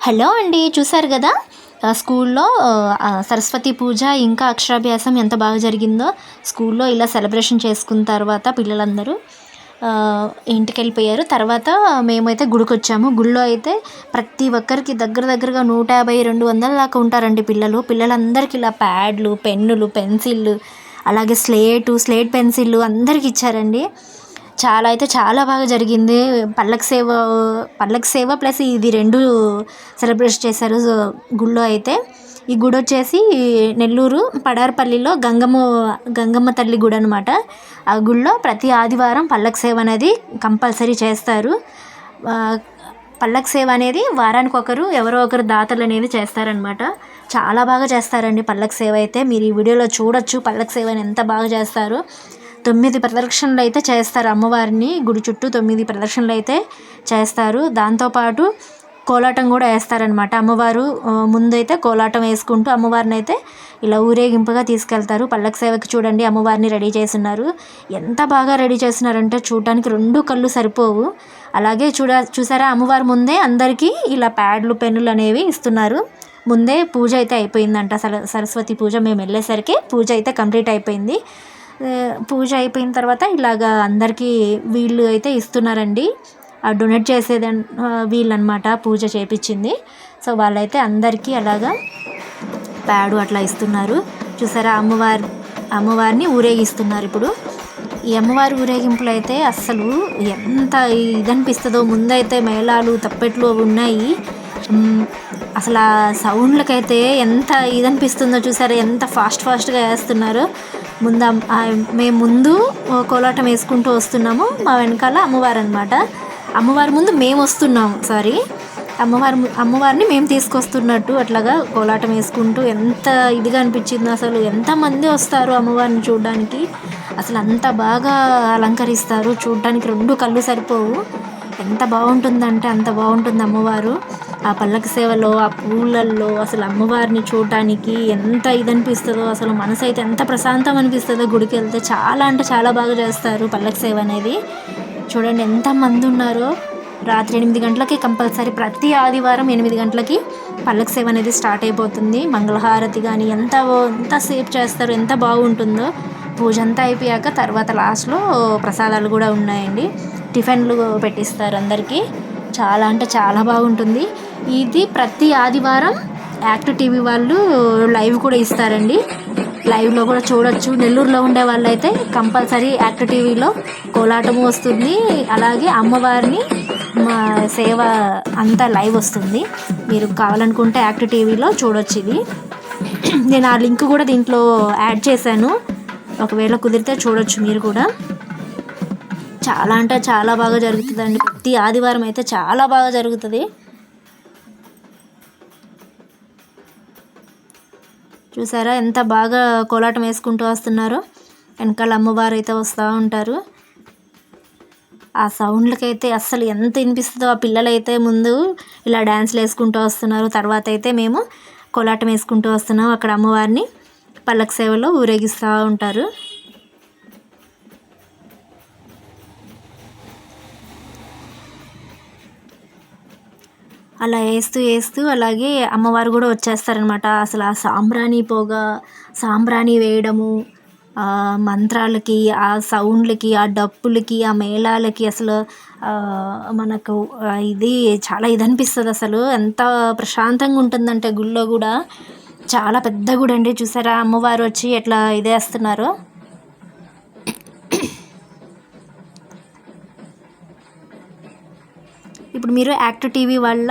Hello అండి చూసారు కదా? స్కూల్లో సరస్వతి పూజ ఇంకా అక్షరాభ్యాసం ఎంత బాగా జరిగిందో స్కూల్లో ఇలా సెలబ్రేషన్ చేసుకున్న తర్వాత పిల్లలందరూ ఇంటికి వెళ్ళిపోయారు తర్వాత మేమైతే గుడికి వచ్చాము గుడిలో అయితే ప్రతి ఒక్కరికి దగ్గర దగ్గరగా నూట యాభై రెండు వందల దాకా ఉంటారండి పిల్లలు. పిల్లలందరికీ ఇలా ప్యాడ్లు పెన్నులు పెన్సిళ్ళు అలాగే స్లేటు స్లేట్ పెన్సిళ్ళు అందరికి ఇచ్చారండి. చాలా అయితే చాలా బాగా జరిగింది. పల్లకి సేవ పల్లకి సేవ ప్లస్ ఇది రెండు సెలబ్రేట్ చేశారు గుళ్ళో అయితే. ఈ గుడి వచ్చేసి నెల్లూరు పడారపల్లిలో గంగమ్మ గంగమ్మ తల్లి గుడి అనమాట ఆ గుళ్ళో ప్రతి ఆదివారం పల్లకి సేవ అనేది కంపల్సరీ చేస్తారు. ఆ, సేవ అనేది వారానికి ఒకరు ఎవరో ఒకరు దాతలు అనేది చేస్తారనమాట చాలా బాగా చేస్తారండి పల్లకి సేవ అయితే. మీరు ఈ వీడియోలో చూడొచ్చు పల్లకి సేవని ఎంత బాగా చేస్తారు. తొమ్మిది ప్రదక్షిణలు అయితే చేస్తారు అమ్మవారిని. గుడి చుట్టూ తొమ్మిది ప్రదక్షిణలు అయితే చేస్తారు. దాంతోపాటు కోలాటం కూడా వేస్తారనమాట అమ్మవారు ముందైతే కోలాటం వేసుకుంటూ అమ్మవారిని అయితే ఇలా ఊరేగింపుగా తీసుకెళ్తారు. పల్లక సేవకి చూడండి అమ్మవారిని రెడీ చేస్తున్నారు. ఎంత బాగా రెడీ చేస్తున్నారంటే చూడటానికి రెండు కళ్ళు సరిపోవు. అలాగే చూడ చూసారా అమ్మవారి ముందే అందరికీ ఇలా ప్యాడ్లు పెన్నులు అనేవి ఇస్తున్నారు. ముందే పూజ అయితే అయిపోయిందంట. సర సరస్వతి పూజ మేము వెళ్ళేసరికి పూజ అయితే కంప్లీట్ అయిపోయింది. పూజ అయిపోయిన తర్వాత ఇలాగా అందరికీ వీళ్ళు అయితే ఇస్తున్నారండి. ఆ డొనేట్ చేసేది వీళ్ళు అనమాట పూజ చేపించింది. సో వాళ్ళైతే అందరికీ అలాగా ప్యాడు అట్లా ఇస్తున్నారు. చూసారా అమ్మవారి అమ్మవారిని ఊరేగిస్తున్నారు ఇప్పుడు. ఈ అమ్మవారి ఊరేగింపులు అయితే అస్సలు ఎంత ఇది అనిపిస్తుందో ముందైతే మేళాలు తప్పెట్లు అవి ఉన్నాయి. అసలు ఆ సౌండ్లకైతే ఎంత ఇది అనిపిస్తుందో చూసారా? ఎంత ఫాస్ట్ ఫాస్ట్గా వేస్తున్నారో. ముందు మేము ముందు కోలాటం వేసుకుంటూ వస్తున్నాము. మా వెనకాల అమ్మవారు అనమాట అమ్మవారి ముందు మేము వస్తున్నాము సారీ. అమ్మవారి అమ్మవారిని మేము తీసుకొస్తున్నట్టు అట్లాగా కోలాటం వేసుకుంటూ ఎంత ఇదిగా అనిపించింది అసలు. ఎంతమంది వస్తారు అమ్మవారిని చూడడానికి? అసలు అంత బాగా అలంకరిస్తారు. చూడడానికి రెండు కళ్ళు సరిపోవు. ఎంత బాగుంటుందంటే అంత బాగుంటుంది అమ్మవారు. ఆ పల్లకి సేవలో ఆ పూలల్లో అసలు అమ్మవారిని చూడటానికి ఎంత ఇది అనిపిస్తుందో అసలు మనసు అయితే ఎంత ప్రశాంతం అనిపిస్తుందో గుడికి వెళ్తే చాలా అంటే చాలా బాగా చేస్తారు పల్లకి సేవ అనేది. చూడండి ఎంతమంది ఉన్నారో. రాత్రి ఎనిమిది గంటలకి కంపల్సరీ ప్రతి ఆదివారం ఎనిమిది గంటలకి పల్లకి సేవ అనేది స్టార్ట్ అయిపోతుంది. మంగళహారతి కానీ ఎంత ఎంత సేపు చేస్తారు ఎంత బాగుంటుందో. పూజ అంతా అయిపోయాక తర్వాత లాస్ట్లో ప్రసాదాలు కూడా ఉన్నాయండి. టిఫిన్లు పెట్టిస్తారు అందరికీ. చాలా అంటే చాలా బాగుంటుంది. ఇది ప్రతి ఆదివారం యాక్ట్ టీవీ వాళ్ళు లైవ్ కూడా ఇస్తారండి. లైవ్లో కూడా చూడొచ్చు. నెల్లూరులో ఉండే వాళ్ళైతే కంపల్సరీ యాక్ట్ టీవీలో కోలాటము వస్తుంది. అలాగే అమ్మవారిని మా సేవ అంతా లైవ్ వస్తుంది. మీరు కావాలనుకుంటే యాక్ట్ టీవీలో చూడొచ్చు ఇది. నేను ఆ లింక్ కూడా దీంట్లో యాడ్ చేశాను. ఒకవేళ కుదిరితే చూడొచ్చు మీరు కూడా. చాలా అంటే చాలా బాగా జరుగుతుందండి. ప్రతి ఆదివారం అయితే చాలా బాగా జరుగుతుంది. చూసారా ఎంత బాగా కోలాటం వేసుకుంటూ వస్తున్నారో. వెనకాల అమ్మవారు అయితే వస్తూ ఉంటారు. ఆ సౌండ్లకైతే అస్సలు ఎంత వినిపిస్తుందో ఆ పిల్లలైతే ముందు ఇలా డ్యాన్స్లు వేసుకుంటూ వస్తున్నారు. తర్వాత అయితే మేము కోలాటం వేసుకుంటూ వస్తున్నాం అక్కడ అమ్మవారిని. పల్లక సేవలో ఊరేగిస్తూ ఉంటారు. అలా వేస్తూ వేస్తూ అలాగే అమ్మవారు కూడా వచ్చేస్తారనమాట. అసలు ఆ సాంబ్రాణి పొగ సాంబ్రాణి వేయడము మంత్రాలకి ఆ సౌండ్లకి ఆ డప్పులకి ఆ మేళాలకి అసలు మనకు ఇది చాలా ఇది అనిపిస్తుంది అసలు. ఎంత ప్రశాంతంగా ఉంటుందంటే గుళ్ళో కూడా. చాలా పెద్ద గుడి అండి. చూసారా? అమ్మవారు వచ్చి ఎట్లా ఇదేస్తున్నారు? ఇప్పుడు మీరు యాక్ట్ టీవీ వల్ల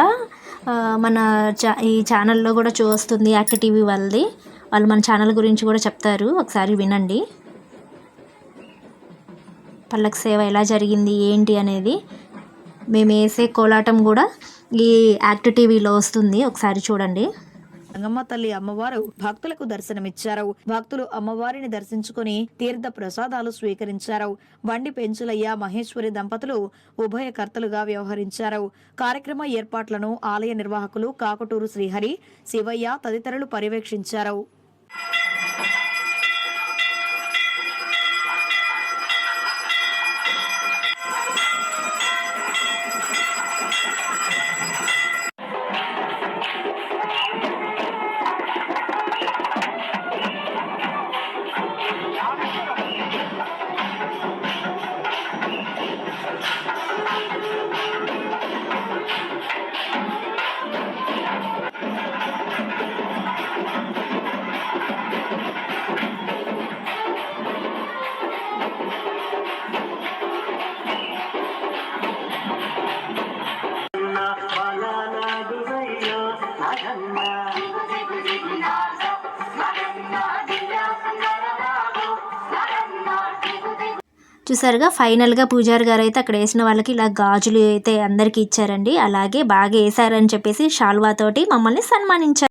మన చా ఈ ఛానల్లో కూడా చూస్తుంది యాక్ట్ టీవీ వాళ్ళది. వాళ్ళు మన ఛానల్ గురించి కూడా చెప్తారు. ఒకసారి వినండి. పల్లకి సేవ ఎలా జరిగింది ఏంటి అనేది. మేము వేసే కోలాటం కూడా ఈ యాక్ట్ టీవీలో వస్తుంది. ఒకసారి చూడండి. గంగమ్మ తల్లి అమ్మవారు భక్తులకు దర్శనమిచ్చారు. భక్తులు అమ్మవారిని దర్శించుకుని తీర్థ ప్రసాదాలు స్వీకరించారు. బండి పెంచులయ్య మహేశ్వరి దంపతులు ఉభయకర్తలుగా వ్యవహరించారు. కార్యక్రమ ఏర్పాట్లను ఆలయ నిర్వాహకులు కాకటూరు శ్రీహరి శివయ్య తదితరులు పర్యవేక్షించారు. చూసారుగా ఫైనల్గా పూజారి గారు అయితే అక్కడ వేసిన వాళ్ళకి ఇలా గాజులు అయితే అందరికీ ఇచ్చారండి. అలాగే బాగా వేసారని చెప్పేసి షాల్వాతోటి మమ్మల్ని సన్మానించారు.